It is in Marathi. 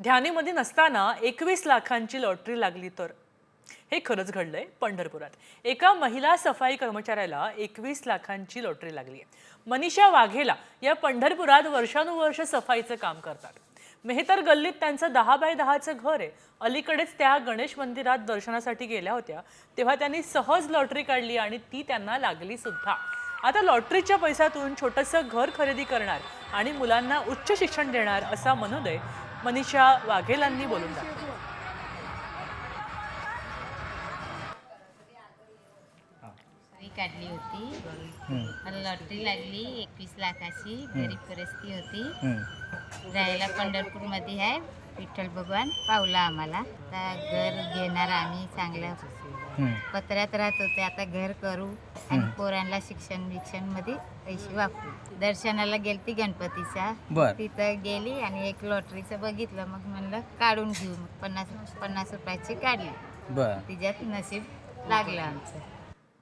ध्यानीमध्ये नसताना एकवीस लाखांची लॉटरी लागली तर? हे खरंच घडलंय पंढरपुरात. एका महिला सफाई कर्मचाऱ्याला एकवीस लाखांची लॉटरी लागली आहे मनीषा वाघेला या पंढरपुरात वर्षानुवर्ष सफाईचं काम करतात. मेहतर गल्लीत त्यांचं दहा बाय दहाचं घर आहे. अलीकडेच त्या गणेश मंदिरात दर्शनासाठी गेल्या होत्या. तेव्हा त्यांनी सहज लॉटरी काढली आणि ती त्यांना लागली सुद्धा. आता लॉटरीच्या पैशातून छोटंसं घर खरेदी करणार आणि मुलांना उच्च शिक्षण देणार असा मनोदय मनीषा वाघेलांनी बोलून दाखवला. काढली होती. मला लॉटरी लागली एकवीस लाखाची. गरीब परिस्थिती होती. राहायला पंढरपूरमध्ये आहे. विठ्ठल भगवान पावला आम्हाला. आता घर घेणार आम्ही चांगलं. पत्र्यात राहत होते आता घर करू आणि पोरांना शिक्षण बिक्षणमध्ये पैसे वापरू. दर्शनाला गेलती गणपतीचा बर. तिथं गेली आणि एक लॉटरीचं बघितलं मग म्हणलं काढून घेऊ. मग पन्नास पन्नास रुपयाची काढली. बर. तिच्यात नशीब लागलं आमचं.